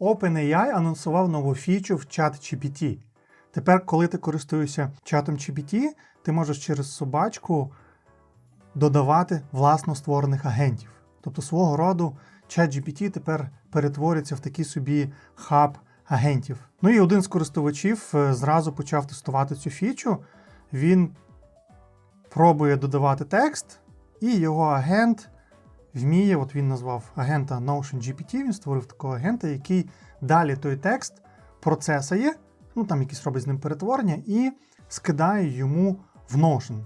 OpenAI анонсував нову фічу в чат GPT. Тепер, коли ти користуєшся чатом GPT, ти можеш через собачку додавати власно створених агентів. Тобто свого роду чат GPT тепер перетвориться в такий собі хаб агентів. Ну і один з користувачів е, зразу почав тестувати цю фічу. Він пробує додавати текст, і його агент вміє, от він назвав агента Notion GPT, він створив такого агента, який далі той текст процесає, ну там якісь робить з ним перетворення, і скидає йому в Notion.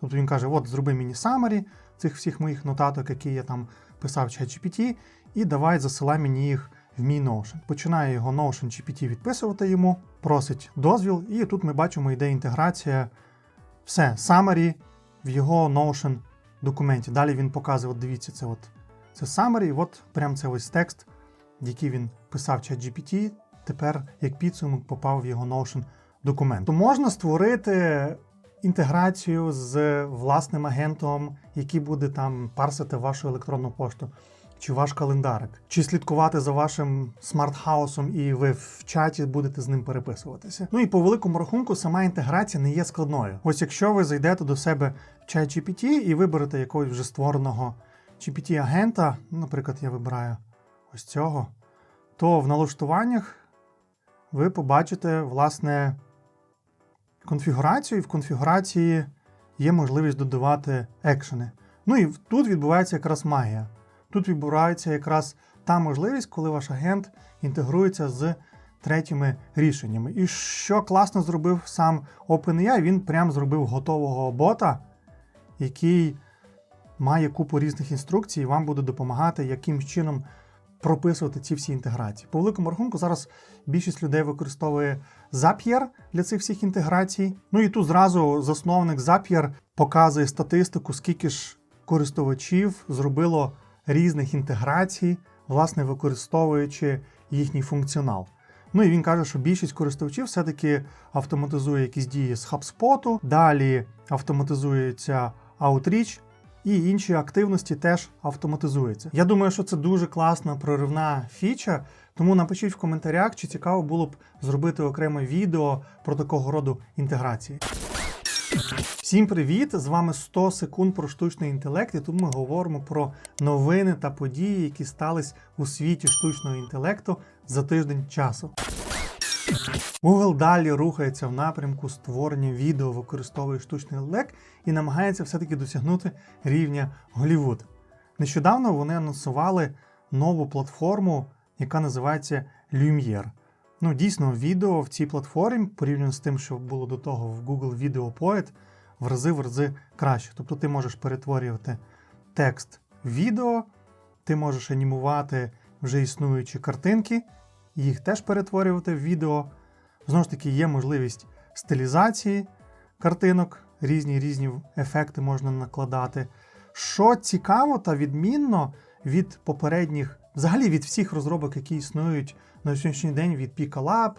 Тобто він каже: от зроби мені summary цих всіх моїх нотаток, які я там писав в ChatGPT, і давай засилай мені їх в мій Notion. Починає його Notion GPT відписувати йому, просить дозвіл, і тут ми бачимо, йде інтеграція. Все, summary в його Notion документі. Далі він показує, от дивіться, це от це summary, і от прям це ось текст, який він писав ChatGPT, тепер як підсумок попав в його Notion документ. То можна створити інтеграцію з власним агентом, який буде там парсити вашу електронну пошту. Чи ваш календарик, чи слідкувати за вашим смарт-хаусом, і ви в чаті будете з ним переписуватися. Ну і по великому рахунку, сама інтеграція не є складною. Ось якщо ви зайдете до себе в чат GPT і виберете якогось вже створеного GPT-агента, ну, наприклад, я вибираю ось цього, то в налаштуваннях ви побачите, власне, конфігурацію, і в конфігурації є можливість додавати екшени. Ну і тут відбувається якраз магія. Тут відбувається якраз та можливість, коли ваш агент інтегрується з третіми рішеннями. І що класно зробив сам OpenAI, він прям зробив готового бота, який має купу різних інструкцій, і вам буде допомагати, яким чином прописувати ці всі інтеграції. По великому рахунку, зараз більшість людей використовує Zapier для цих всіх інтеграцій. Ну і тут зразу засновник Zapier показує статистику, скільки ж користувачів зробило різних інтеграцій, власне, використовуючи їхній функціонал. Ну і він каже, що більшість користувачів все-таки автоматизує якісь дії з HubSpot, далі автоматизується Outreach, і інші активності теж автоматизуються. Я думаю, що це дуже класна проривна фіча, тому напишіть в коментарях, чи цікаво було б зробити окреме відео про такого роду інтеграції. Всім привіт! З вами 100 секунд про штучний інтелект, і тут ми говоримо про новини та події, які стались у світі штучного інтелекту за тиждень часу. Google далі рухається в напрямку створення відео, використовує штучний інтелект і намагається все-таки досягнути рівня Голлівуд. Нещодавно вони анонсували нову платформу, яка називається Lumiere. Ну, дійсно, відео в цій платформі, порівняно з тим, що було до того в Google Video Poet, в рази в рази краще. Тобто ти можеш перетворювати текст в відео, ти можеш анімувати вже існуючі картинки, їх теж перетворювати в відео. Знову ж таки, є можливість стилізації картинок, різні різні ефекти можна накладати. Що цікаво та відмінно від попередніх, взагалі від всіх розробок, які існують на сьогоднішній день від Pika Lab,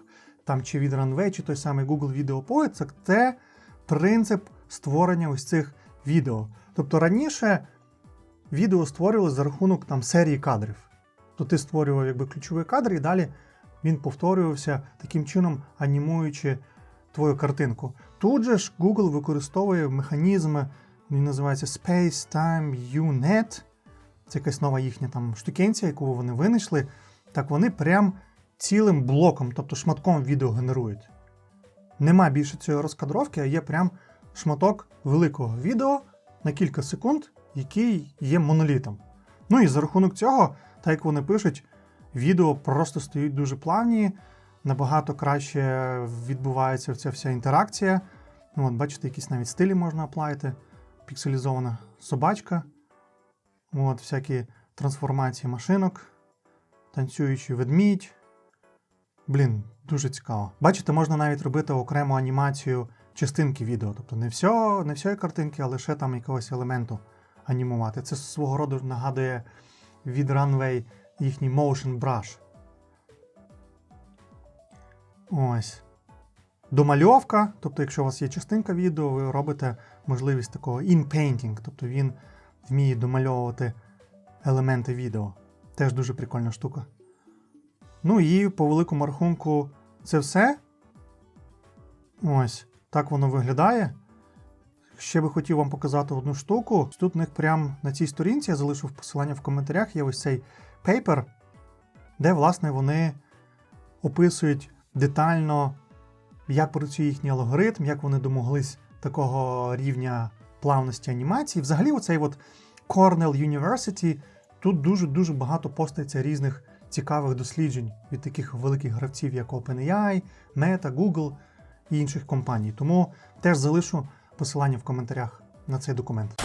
там чи від Runway, чи той самий Google Video Poet, це принцип створення ось цих відео. Тобто раніше відео створювали за рахунок там серії кадрів. То ти створював якби ключовий кадр, і далі він повторювався таким чином, анімуючи твою картинку. Тут же ж Google використовує механізми, він називається Space Time UNet. Це якась нова їхня там штукенція, яку вони винайшли. Так вони прям цілим блоком, тобто шматком відео генерують. Нема більше цієї розкадровки, а є прям шматок великого відео на кілька секунд, який є монолітом. Ну і за рахунок цього, так як вони пишуть, відео просто стають дуже плавні, набагато краще відбувається ця вся інтеракція. Ну, от, Бачите, якісь навіть стилі можна аплайти, пікселізована собачка, от, всякі трансформації машинок, танцюючий ведмідь. Блін, дуже цікаво. Bачите, можна навіть робити окрему анімацію частинки відео. Тобто не все, не всієї картинки, а лише там якогось елементу анімувати. Це свого роду нагадує від Runway їхній Motion Brush. Ось. Домальовка, тобто, якщо у вас є частинка відео, ви робите можливість такого in-painting, тобто він вміє домальовувати елементи відео. Теж дуже прикольна штука. Ну і по великому рахунку це все. Ось так воно виглядає. Ще би хотів вам показати одну штуку. Тут у них прямо на цій сторінці я залишив посилання в коментарях. Є ось цей пейпер, де, власне, вони описують детально, як працює їхній алгоритм, як вони домоглись такого рівня плавності анімації. Взагалі, оцей от Cornell University, тут дуже-дуже багато постається різних цікавих досліджень від таких великих гравців, як OpenAI, Meta, Google і інших компаній. Тому теж залишу посилання в коментарях на цей документ.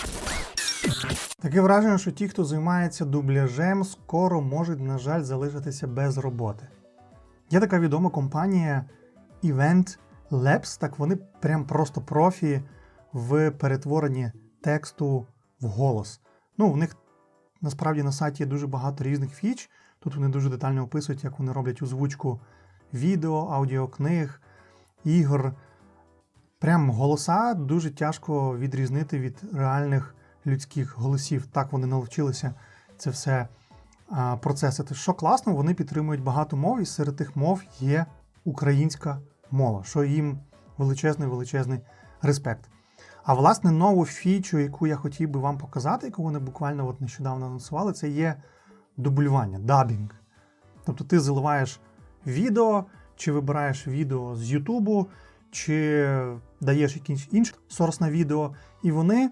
Таке враження, що ті, хто займається дубляжем, скоро можуть, на жаль, залишитися без роботи. Є така відома компанія Event Labs, так вони прям просто профі в перетворенні тексту в голос. Ну, в них насправді на сайті є дуже багато різних фіч. Тут вони дуже детально описують, як вони роблять озвучку відео, аудіокниг, ігор. Прям голоса дуже тяжко відрізнити від реальних людських голосів. Так вони навчилися це все процесити. Що класно, вони підтримують багато мов, і серед тих мов є українська мова, що їм величезний величезний респект. А власне нову фічу, яку я хотів би вам показати, яку вони буквально от нещодавно анонсували, це є дублювання, дабінг. Тобто ти заливаєш відео, чи вибираєш відео з Ютубу, чи даєш якийсь інший сорс на відео, і вони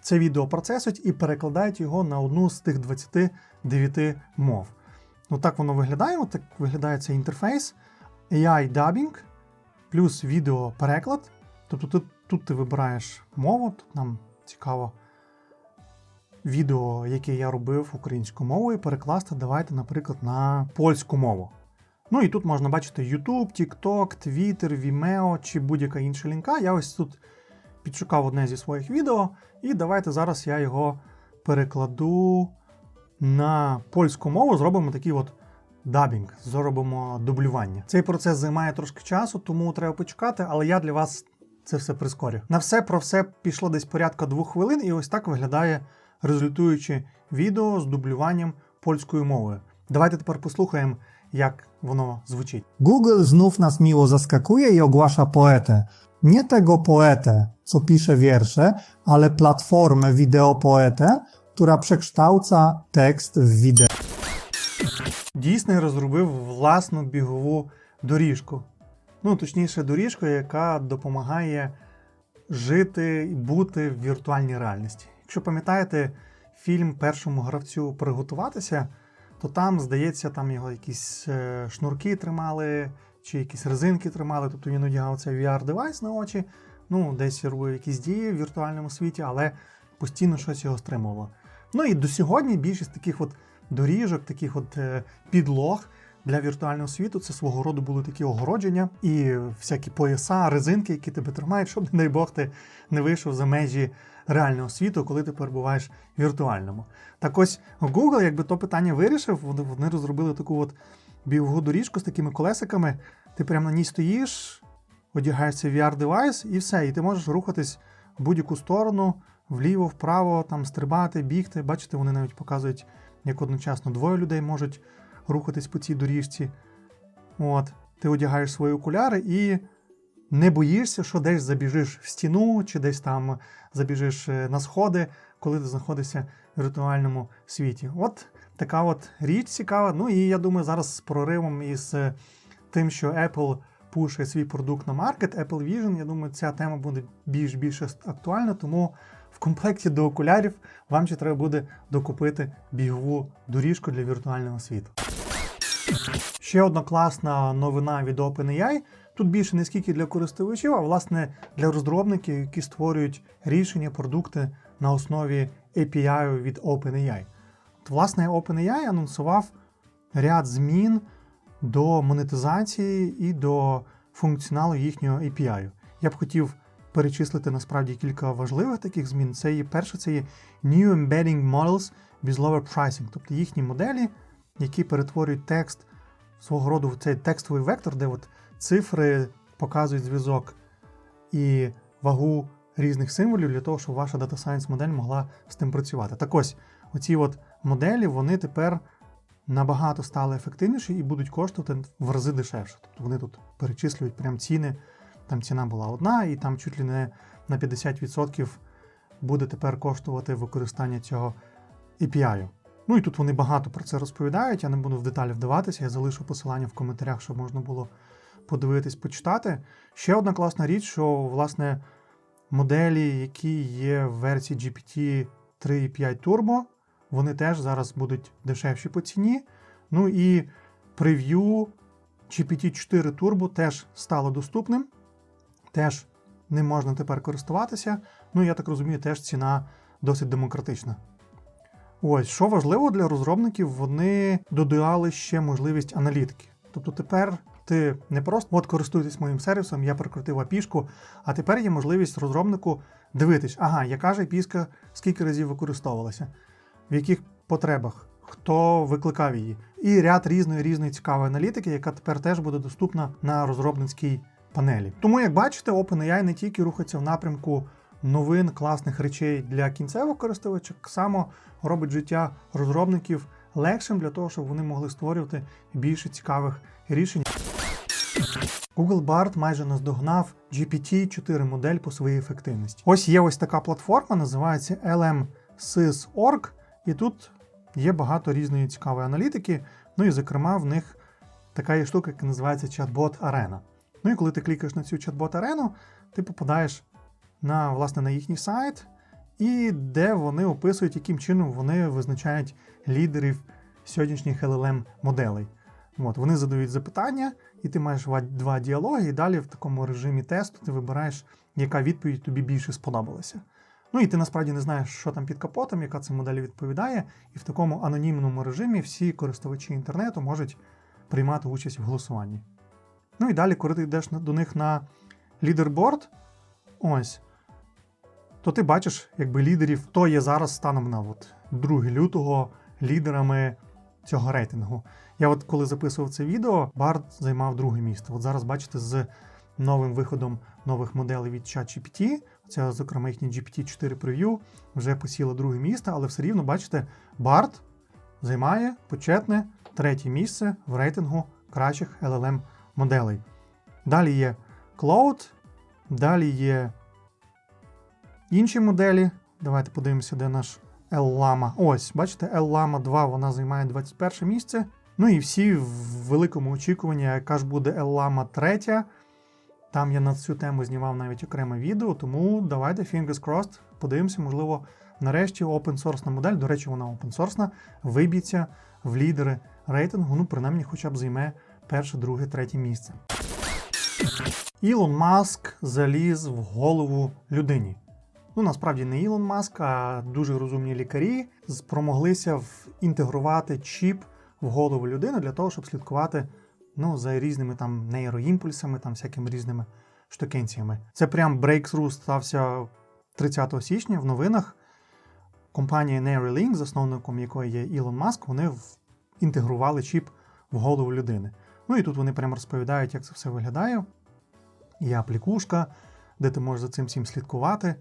це відео процесують і перекладають його на одну з тих 29 мов. Ну так воно виглядає. Так виглядає цей інтерфейс. AI dubbing плюс відеопереклад. Тобто тут, тут ти вибираєш мову, тут нам цікаво відео, яке я робив українською мовою, перекласти давайте, наприклад, на польську мову. Ну і тут можна бачити YouTube, TikTok, Twitter, Vimeo чи будь-яка інша лінка. Я ось тут підшукав одне зі своїх відео, і давайте зараз я його перекладу на польську мову. Зробимо такий от дабінг, зробимо дублювання. Цей процес займає трошки часу, тому треба почекати, але я для вас це все прискорю. На все про все пішло десь порядка двох хвилин, і ось так виглядає результуюче відео з дублюванням польською мовою. Давайте тепер послухаємо, як воно звучить. Google znów nas miło zaskakuje i ogłasza poetę. Nie tego poetę, co pisze wiersze, ale platformę wideopoetę, która przekształca tekst w wideo. Дійсно розробив власну бігову доріжку. Ну, точніше, доріжку, яка допомагає жити і бути в віртуальній реальності. Якщо пам'ятаєте фільм першому гравцю приготуватися, то там, здається, там його якісь е, шнурки тримали, чи якісь резинки тримали, тобто він одягав цей VR-девайс на очі, ну, десь робив якісь дії в віртуальному світі, але постійно щось його стримувало. Ну і до сьогодні більшість таких от доріжок, таких от е, підлог для віртуального світу це свого роду були такі огородження і всякі пояса, резинки, які тебе тримають, щоб, не дай Бог, ти не вийшов за межі реального світу, коли ти перебуваєш в віртуальному. Так ось Google, якби то питання вирішив, вони, розробили таку от бігову доріжку з такими колесиками. Ти прямо на ній стоїш, одягаєш цей VR-девайс і все, і ти можеш рухатись в будь-яку сторону, вліво, вправо, там стрибати, бігти. Бачите, вони навіть показують, як одночасно двоє людей можуть рухатись по цій доріжці. От, ти одягаєш свої окуляри і не боїшся, що десь забіжиш в стіну, чи десь там забіжиш е, на сходи, коли ти знаходишся в віртуальному світі. От така от річ цікава. Ну і я думаю, зараз з проривом із тим, що Apple пушує свій продукт на маркет, Apple Vision, я думаю, ця тема буде більш більш актуальна, тому в комплекті до окулярів вам ще треба буде докупити бігову доріжку для віртуального світу. Ще одна класна новина від OpenAI. Тут більше не скільки для користувачів, а власне для розробників, які створюють рішення, продукти на основі API від OpenAI. От, власне, OpenAI анонсував ряд змін до монетизації і до функціоналу їхнього API. Я б хотів перечислити насправді кілька важливих таких змін. Це є перше, це є New Embedding Models with Lower Pricing, тобто їхні моделі, які перетворюють текст свого роду в цей текстовий вектор, де от цифри показують зв'язок і вагу різних символів для того, щоб ваша Data Science модель могла з тим працювати. Так ось, оці от моделі вони тепер набагато стали ефективніші і будуть коштувати в рази дешевше. Тобто вони тут перечислюють прям ціни. Там ціна була одна, і там чуть ли не на 50% буде тепер коштувати використання цього API. Ну і тут вони багато про це розповідають. Я не буду в деталі вдаватися, я залишу посилання в коментарях, щоб можна було подивитись, почитати. Ще одна класна річ, що власне моделі, які є в версії GPT 3.5 Turbo, вони теж зараз будуть дешевші по ціні. Ну і прев'ю GPT-4 Turbo теж стало доступним. Теж ним можна тепер користуватися. Ну, я так розумію, теж ціна досить демократична. Ось, що важливо для розробників, вони додали ще можливість аналітики. Тобто тепер ти не просто от користуйтесь моїм сервісом, я прикрутив апішку, а тепер є можливість розробнику дивитись, ага, яка ж апіска скільки разів використовувалася, в яких потребах, хто викликав її. І ряд різної різної цікавої аналітики, яка тепер теж буде доступна на розробницькій панелі. Тому, як бачите, OpenAI не тільки рухається в напрямку новин, класних речей для кінцевого користувача, само робить життя розробників легшим для того, щоб вони могли створювати більше цікавих рішень. Google Bard майже наздогнав GPT-4 модель по своїй ефективності. Ось є ось така платформа, називається LMSys.org, і тут є багато різної цікавої аналітики. Ну і, зокрема, в них така є штука, яка називається чат-бот Arena. Ну і коли ти клікаєш на цю чат-бот арену, ти попадаєш на, власне, на їхній сайт, і де вони описують, яким чином вони визначають лідерів сьогоднішніх LLM моделей. От, вони задають запитання, і ти маєш два діалоги, і далі в такому режимі тесту ти вибираєш, яка відповідь тобі більше сподобалася. Ну і ти насправді не знаєш, що там під капотом, яка ця модель відповідає, і в такому анонімному режимі всі користувачі інтернету можуть приймати участь в голосуванні. Ну і далі, коли ти йдеш до них на лідерборд, ось, то ти бачиш якби лідерів, хто є зараз станом на от 2 лютого лідерами цього рейтингу. Я от коли записував це відео, Бард займав друге місце. От зараз бачите, з новим виходом нових моделей від ChatGPT, це, зокрема, їхній GPT-4 Preview, вже посіло друге місце, але все рівно, бачите, Бард займає почетне третє місце в рейтингу кращих LLM моделей. Далі є Cloud, далі є інші моделі. Давайте подивимося, де наш L-Lama. Ось, бачите, L-Lama 2 вона займає 21 місце. Ну і всі в великому очікуванні, яка ж буде L-Lama 3. Там я на цю тему знімав навіть окреме відео, тому давайте fingers crossed, подивимося, можливо, нарешті source модель, до речі, вона source, виб'ється в лідери рейтингу, ну, принаймні, хоча б займе перше, друге, третє місце. Ілон Маск заліз в голову людині. Ну, насправді не Ілон Маск, а дуже розумні лікарі спромоглися інтегрувати чіп в голову людини для того, щоб слідкувати ну, за різними там нейроімпульсами, там всякими різними штукенціями. Це прям breakthrough стався 30 січня в новинах. Компанія Neuralink, засновником якої є Ілон Маск, вони інтегрували чіп в голову людини. Ну і тут вони прямо розповідають, як це все виглядає. Є аплікушка, де ти можеш за цим всім слідкувати.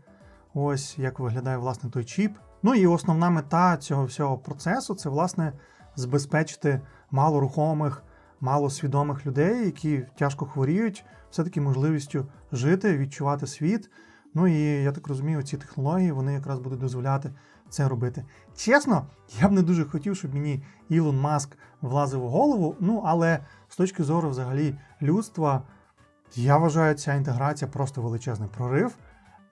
Ось як виглядає власне той чіп. Ну і основна мета цього всього процесу це власне забезпечити малорухомих, малосвідомих людей, які тяжко хворіють, все-таки можливістю жити, відчувати світ. Ну і я так розумію, ці технології вони якраз будуть дозволяти це робити. Чесно, я б не дуже хотів, щоб мені Ілон Маск влазив у голову. Ну але з точки зору взагалі людства, я вважаю, ця інтеграція просто величезний прорив.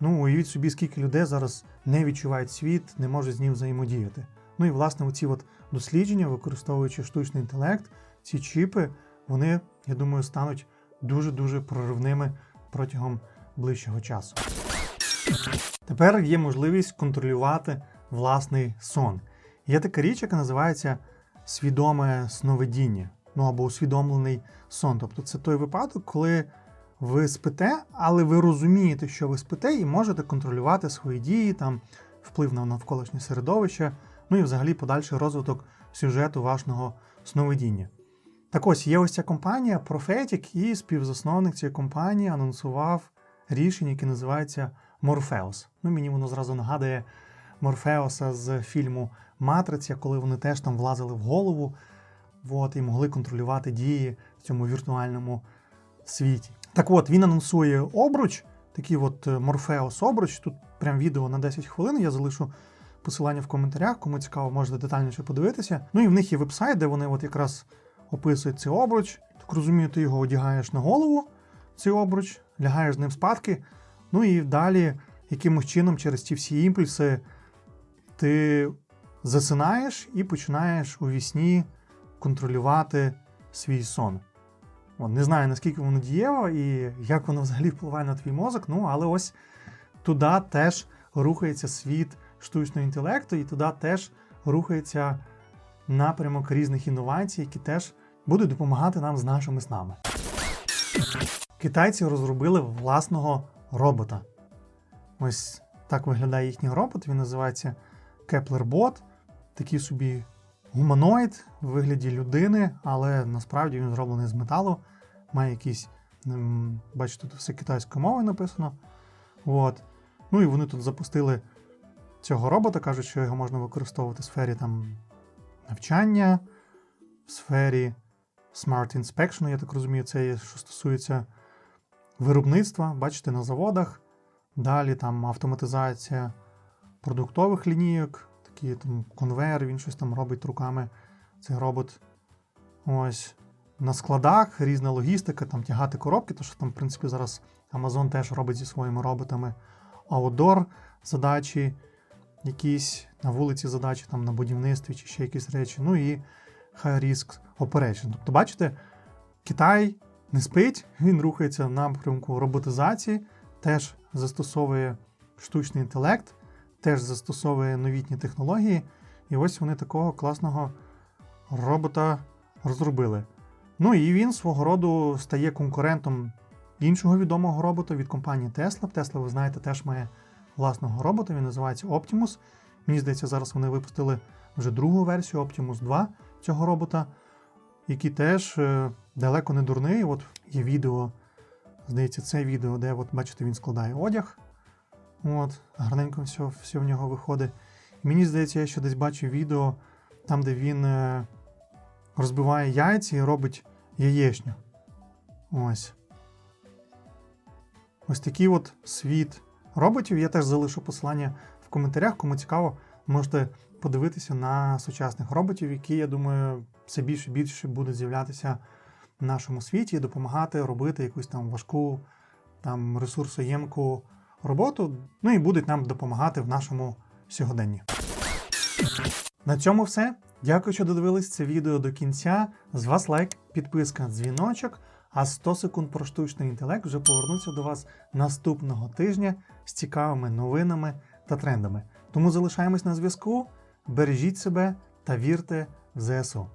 Ну, уявіть собі, скільки людей зараз не відчувають світ, не можуть з ним взаємодіяти. Ну і власне оці от дослідження, використовуючи штучний інтелект, ці чіпи, вони, я думаю, стануть дуже-дуже проривними протягом ближчого часу. Тепер є можливість контролювати власний сон. Є така річ, яка називається свідоме сновидіння, ну або усвідомлений сон. Тобто це той випадок, коли ви спите, але ви розумієте, що ви спите, і можете контролювати свої дії, там вплив на навколишнє середовище, ну і взагалі подальший розвиток сюжету вашого сновидіння. Так ось є ось ця компанія Prophetic, і співзасновник цієї компанії анонсував рішення, яке називається Morpheus. Ну, мені воно зразу нагадує Морфеуса з фільму Матриця, коли вони теж там влазили в голову от, і могли контролювати дії в цьому віртуальному світі. Так от, він анонсує обруч, такий от е, Morpheus обруч. Тут прям відео на 10 хвилин. Я залишу посилання в коментарях. Кому цікаво, можете детальніше подивитися. Ну і в них є веб-сайт, де вони от якраз описують цей обруч. Так розумію, ти його одягаєш на голову, цей обруч, лягаєш з ним спадки. Ну і далі, якимось чином, через ті всі імпульси, ти засинаєш і починаєш у вісні контролювати свій сон. Не знаю, наскільки воно дієво і як воно взагалі впливає на твій мозок, ну але ось туди теж рухається світ штучного інтелекту, і туди теж рухається напрямок різних інновацій, які теж будуть допомагати нам з нашими снами. Китайці розробили власного робота. Ось так виглядає їхній робот. Він називається Kepler Bot. Такий собі гуманоїд в вигляді людини, але насправді він зроблений з металу. Має якісь, ем, бачите, тут все китайською мовою написано. От. Ну і вони тут запустили цього робота, кажуть, що його можна використовувати в сфері там, навчання, в сфері Smart Inspection, я так розумію, це є, що стосується виробництва, бачите, на заводах. Далі там автоматизація продуктових лінійок, такі там конвейер, він щось там робить руками. Цей робот. Ось. На складах різна логістика, там тягати коробки, то що там, в принципі, зараз Amazon теж робить зі своїми роботами. Outdoor задачі, якісь на вулиці задачі, там на будівництві чи ще якісь речі. Ну і high risk operation. Тобто, бачите, Китай не спить, він рухається в напрямку роботизації, теж застосовує штучний інтелект, теж застосовує новітні технології. І ось вони такого класного робота розробили. Ну і він свого роду стає конкурентом іншого відомого робота від компанії Tesla. Tesla, ви знаєте, теж має власного робота, він називається Optimus. Мені здається, зараз вони випустили вже другу версію Optimus 2 цього робота, який теж е, далеко не дурний. От є відео, здається, це відео, де от, бачите, він складає одяг. От, гарненько все, все в нього виходить. Мені здається, я ще десь бачив відео, там, де він е, розбиває яйця і робить яєчню. Ось. Ось такий от світ роботів. Я теж залишу посилання в коментарях. Кому цікаво, можете подивитися на сучасних роботів, які, я думаю, все більше і більше будуть з'являтися в нашому світі і допомагати робити якусь там важку, там ресурсоємку роботу. Ну і будуть нам допомагати в нашому сьогоденні. На цьому все. Дякую, що додивились це відео до кінця. З вас лайк, підписка, дзвіночок. А 100 секунд про штучний інтелект вже повернуться до вас наступного тижня з цікавими новинами та трендами. Тому залишаємось на зв'язку, бережіть себе та вірте в ЗСУ.